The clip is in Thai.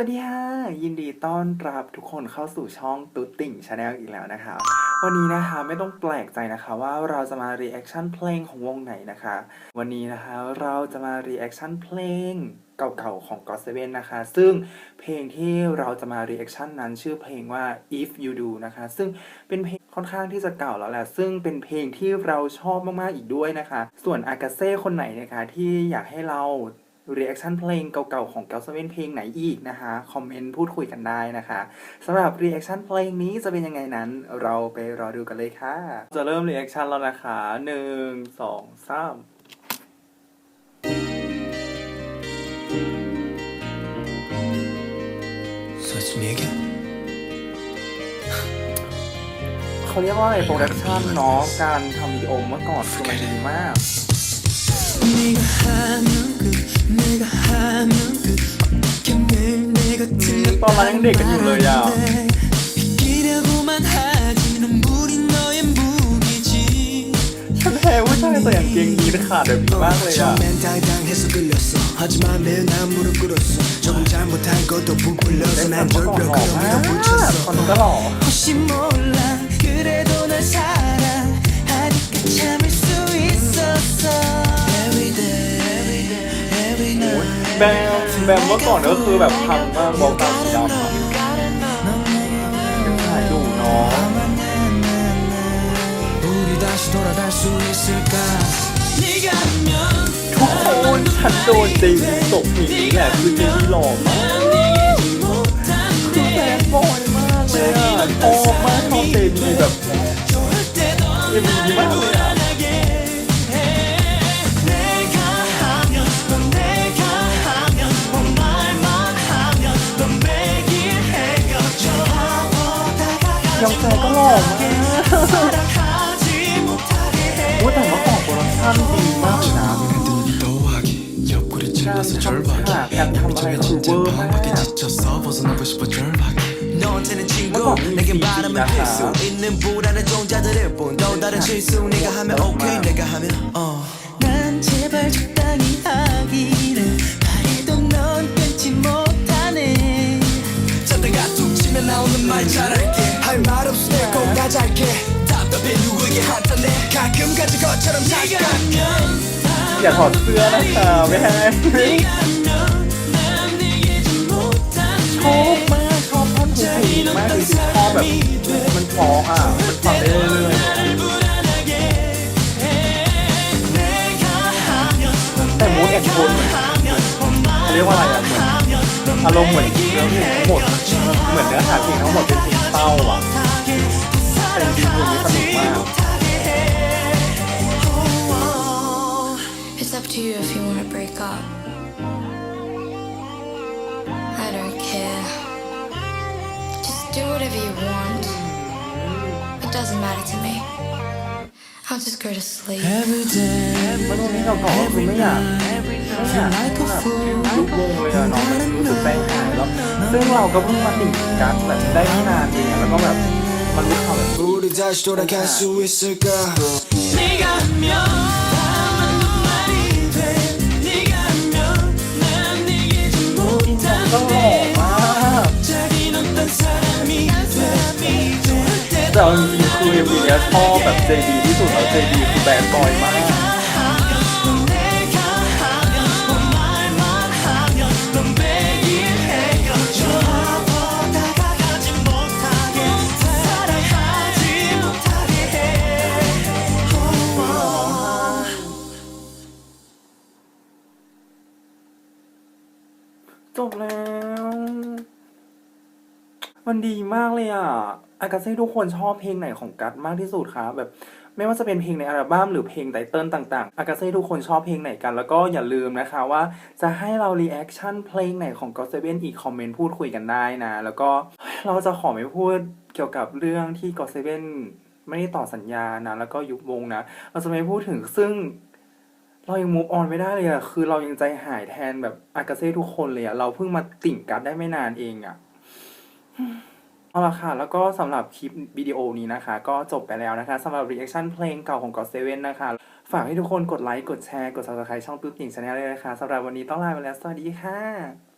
สวัสดีค่ะ ยินดีต้อนรับทุกคนเข้าสู่ช่องตุ๊ดติ่งชาแนลอีกแล้วนะคะ วันนี้นะคะไม่ต้องแปลกใจนะคะว่าเราจะมารีแอคชั่นเพลงของวงไหนนะคะ วันนี้นะคะเราจะมารีแอคชั่นเพลงเก่าๆของ God Seven นะคะ ซึ่งเพลงที่เราจะมารีแอคชั่นนั้นชื่อเพลงว่า If You Do นะคะ ซึ่งเป็นเพลงค่อนข้างที่จะเก่าแล้วแหละ ซึ่งเป็นเพลงที่เราชอบมากๆอีกด้วยนะคะ ส่วนอากาเซ่คนไหนนะคะที่อยากให้เรา รีแอคชั่นเพลงเก่าๆของแกลสเวนเพลงไหนอีกนะคะ คอมเมนต์พูดคุยกันได้นะคะสำหรับรีแอคชั่นเพลงนี้จะเป็นยังไงนั้น เราไปรอดูกันเลยค่ะ จะเริ่มรีแอคชั่นแล้วนะคะหนึ่งสองสามเขาเรียกว่าอะไรโปรดักชันเนาะการทำวิดีโอเมื่อก่อนคือมันดีมาก อนนั้นยังเด็กกันอยู่เลยอ่ะ 이기려고만 하지 눈물이 너의 무기지 ฉันแพ้ผู้ชายใส่กางเกงยีนขาดแบบนี้มากเลยอ่ะ 처음엔 당당해서 끌렸어 하지만 매일 난 무릎 꿇었어 조금 잘못한 것도 부풀려서 แต่ 난 เมื่อก่อน 절벽 หล่อ 을 มาก 밀어붙였어 ตอนนี้ก็หล่อ 혹시 몰라 그래도 날 사랑하니까 참을 수 있었어 แบมแบมเมื่อก่อนก็คือแบบทำมากวอลตาสีดำอะถ่ายดูเนาะทุกคนฉันโดนเจมิตกหีแหละคือเจมิหล่อมากคือแฟนบอยมากเลยอะชอบมากชอบเต็มเลยแบบเจมิดีมากเลยอะ 영상을 끊어 못한 먹방 보러 사람들이 많아 절반이 절반이 약한발 진짜 반밖에 지쳤어 벗어나고 싶어 절박이 너 언제는 친구 내겐 바람은 필수 있는 불안의 종자들일 뿐또 다른 실수 네가 하면 오케이 내가 하면 어난 제발 적당히 하기를 바래도 넌 끊지 못하네. 저때가 툭 치면 나오는 말 잘할게. 탄해 가끔 가진 것처럼 잠깐 อย่าถอดเสื้อนะคะไม่ให้ 네가 아니면 난 이기지 못한 ชอบมากชอบท่อนเพลงมากคือชอบแบบมันเพออ่ะมันฟังได้เรื่อยๆแต่มูดแอนโทนเหมือนเขาเรียกว่าอะไรอ่ะเหมือนอารมณ์เหมือนเนื้อเพลงทั้งหมดเหมือนเนื้อหาเพลงทั้งหมดเป็นเพลงเศร้าอ่ะแต่จริงๆเพลงนี้สนุกมาก do whatever you want. It doesn't matter to me. I'll just go to sleep. Every day มันตรงนี้เราก่อนก็คือไม่อยากไม่อยากให้แบบยุบวงเลยอะเนาะแบบรู้สึกใจหายแล้วซึ่งเราก็เพิ่งมาติดกันแบบได้ไม่นานเองอะแล้วก็แบบมันรู้ความแบบ 우리 다시 돌아갈 수 있을까 네가 하면 นี้ยชอบแบบเจที่สุดแล้วเจดีคือแบดบอยมาก จบแล้ว มันดีมากเลยอะ อากาเซ่ทุกคนชอบเพลงไหนของกัตมากที่สุดคะแบบไม่ว่าจะเป็นเพลงในอัลบั้มหรือเพลงไตเติลต่างๆ อากาเซ่ทุกคนชอบเพลงไหนกัน แล้วก็อย่าลืมนะคะว่าจะให้เรารีแอคชั่นเพลงไหนของก็เซเว่นอีกคอมเมนต์พูดคุยกันได้นะ แล้วก็เราจะขอไม่พูดเกี่ยวกับเรื่องที่ก็เซเว่นไม่ได้ต่อสัญญานะ แล้วก็ยุบวงนะ เราจะไม่พูดถึงซึ่งเรายัง move on ไม่ได้เลยอะคือเรายังใจหายแทนแบบอากาเซ่ทุกคนเลยอะเราเพิ่งมาติ่งกัดได้ไม่นานเองอะ เอาละค่ะ แล้วก็สำหรับคลิปวิดีโอนี้นะคะ ก็จบไปแล้วนะคะสำหรับ reaction เพลงเก่าของ God Seven นะคะ ฝากให้ทุกคนกดไลค์ กดแชร์ กด subscribe ช่องตุ๊ดติ่งชาแนลเลยนะคะสำหรับวันนี้ต้องลาไปแล้ว สวัสดีค่ะ